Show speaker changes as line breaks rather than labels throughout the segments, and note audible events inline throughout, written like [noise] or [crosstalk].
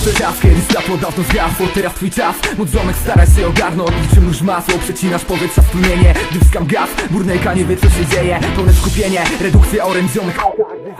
czas, kiedy światło dawno zgasło Teraz twój czas, móc domek starać się ogarnąć Niczym już masło, przecinasz powietrza strumienie Gdy wskam gaz, burnejka nie wie co się dzieje. Pełne skupienie, redukcja orędzionych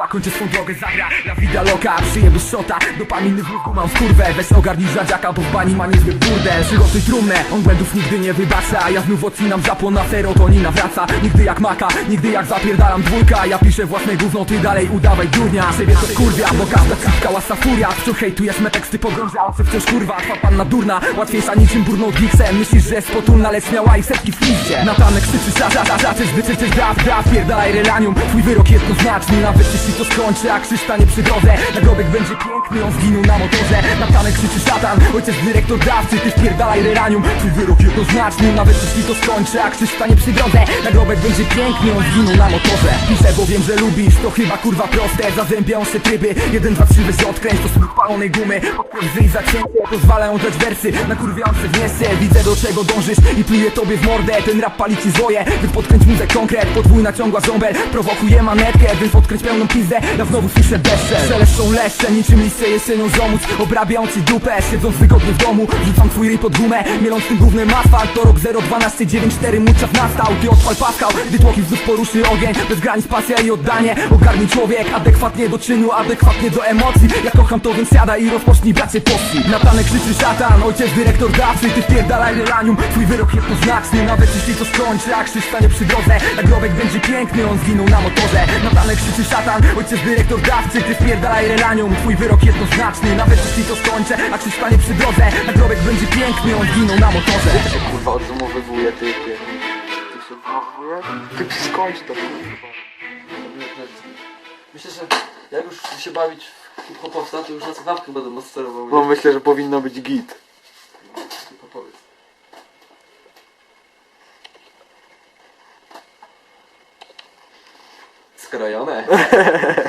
Gdy zakończę swą drogę, zagra la vida loka Przyjemy szota, dopaminy w mózgu mam skurwę Weź ogarnij żadziaka, bo w bani ma niezły burdel Przygotuj trumnę, on błędów nigdy nie wybacza Ja znów odcinam zapłon na serotonina wraca Nigdy jak maka, nigdy jak zapierdalam dwójka Ja piszę własne gówno, ty dalej udawaj durnia Siebie to kurwia, bo każda ciska łasa furia Wciąż hejtujesz me teksty pogrążające wciąż kurwa Twa panna durna, łatwiejsza niczym burną giksem Myślisz, że jest potulna, lecz miała i setki w liście Natanek krzyczy za, za, za, za, czyż wyczyczysz draft, draft Pierdalaj twój wyrok jednoznaczny Nawet jeśli to skończy, a krzyż stanie przy drodze. Nagrobek będzie piękny, on zginął na motorze. Natanek krzyczy szatan, ojciec dyrektor dawcy Ty wpierdalaj relanium, twój wyrok jednoznaczny Nawet jeśli to skończy, a krzyż stanie przy drodze. Nagrobek będzie piękny, on zginął na motorze. Piszę, bo wiem, że lubisz, to chyba kurwa proste. Zazębią się tryby, jeden, dwa, trzy, weź odkręć To smród palonej gumy, podkręć i zacięcie Pozwalają dać wersy, nakurwiające w mięsie Widzę do czego dążysz i pluję tobie w mordę. Ten rap pali ci zwoje, więc podkręć muzę konkret. Podwójna ciągła ząbel, prowokuje manetkę Więc odkręć pełną pizdę, ja znowu słyszę bezszel Szeleszczą leszcze, niczym listy jesienią zomóc. Obrabiam ci dupę, siedząc wygodnie w domu Rzucam twój ryj pod gumę, mieląc tym głównym asfalt. To rok 01294, mój czas nastał Ty odpal paskał, gdy tłoki wzdłuż poruszy ogień. Bez granic pasja i oddanie Ogarnij człowiek, adekwatnie do czynu Adekwatnie do emocji. Ja kocham to, więc siada i rozpocznij bracie pości Natanek krzyczy szatan, ojciec dyrektor dawcy Ty wpierdalaj relanium, twój wyrok jednoznaczny Nawet jeśli to skończy, a krzyż stanie przy drodze. Nagrobek będzie piękny, on zginął na motorze. Natanek krzyczy szatan, ojciec dyrektor dawcy Ty wpierdalaj relanium, twój wyrok jednoznaczny Nawet jeśli to skończę, a krzyż stanie przy drodze Nagrobek będzie piękny, on zginął na motorze
Kurwa, odzumowywuje ty. Ty Ty się odzumowuje? Ty skończ to kurwa.
Myślę, że jak już się bawić w hip-hopowca, to już na słuchawkę będę masterował.
No myślę, że powinno być git.
からやめ [laughs]